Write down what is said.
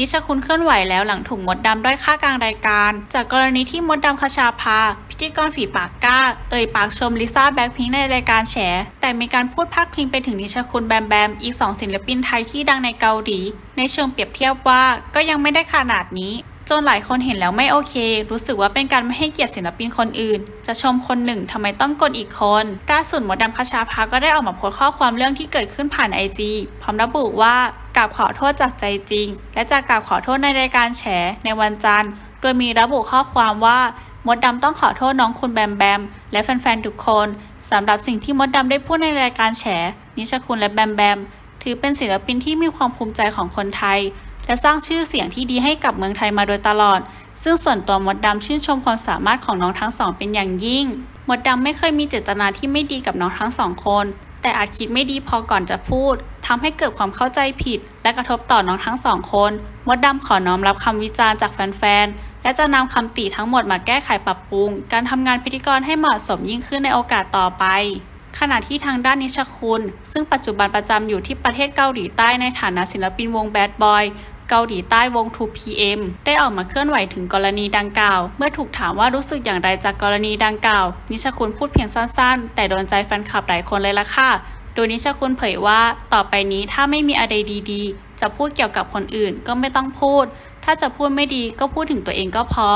นิชคุณเคลื่อนไหวแล้วหลังถูกมดดำด้อยค่ากลางรายการ จากกรณีที่มดดำคชาภาพิธีกรฝีปากกล้า เอ่ยปากชมลิซ่าแบ็คพิงในรายการแฉ แต่มีการพูดพาดพิงไปถึงนิชคุณแบมแบมอีกสองศิลปินไทยที่ดังในเกาหลีในเชิงเปรียบเทียบว่าก็ยังไม่ได้ขนาดนี้ จนหลายคนเห็นแล้วไม่โอเค รู้สึกว่าเป็นการไม่ให้เกียรติศิลปินคนอื่น จะชมคนหนึ่งทำไมต้องกดอีกคนล่าสุดมดดำคชาภาก็ได้ออกมาโพสข้อความเรื่องที่เกิดขึ้นผ่านไอจีพร้อมระบุว่ากราบขอโทษจากใจจริง และจะกราบขอโทษในรายการแฉในวันจันทร์ โดยมีระบุข้อความว่ามดดำต้องขอโทษน้องคุณแบมแบม และแฟนๆทุกคนสำหรับสิ่งที่มดดำได้พูดในรายการแฉนิชคุณและแบมแบม ถือเป็นศิลปินที่มีความภูมิใจของคนไทย และสร้างชื่อเสียงที่ดีให้กับเมืองไทยมาโดยตลอด ซึ่งส่วนตัวมดดำชื่นชมความสามารถของน้องทั้งสองเป็นอย่างยิ่ง มดดำไม่เคยมีเจตนาที่ไม่ดีกับน้องทั้งสองคน แต่อาจคิดไม่ดีพอก่อนจะพูดทำให้เกิดความเข้าใจผิด และกระทบต่อน้องทั้งสองคน มดดำขอน้อมรับคำวิจารณ์จากแฟนๆ และจะนำคำติทั้งหมดมาแก้ไขปรับปรุง การทำงานพิธีกรให้เหมาะสมยิ่งขึ้นในโอกาสต่อไป ขณะที่ทางด้านนิชคุณ ซึ่งปัจจุบันประจำอยู่ที่ประเทศเกาหลีใต้ในฐานะศิลปินวง Bad Boy เกาหลีใต้วง 2PM ได้ออกมาเคลื่อนไหวถึงกรณีดังกล่าว เมื่อถูกถามว่ารู้สึกอย่างไรจากกรณีดังกล่าว นิชคุณพูดเพียงสั้นๆ แต่โดนใจแฟนคลับหลายคนเลยล่ะค่ะ โดยนิชคุณเผยว่าต่อไปนี้ถ้าไม่มีอะไรดีๆ จะพูดเกี่ยวกับคนอื่นก็ไม่ต้องพูด ถ้าจะพูดไม่ดีก็พูดถึงตัวเองก็พอ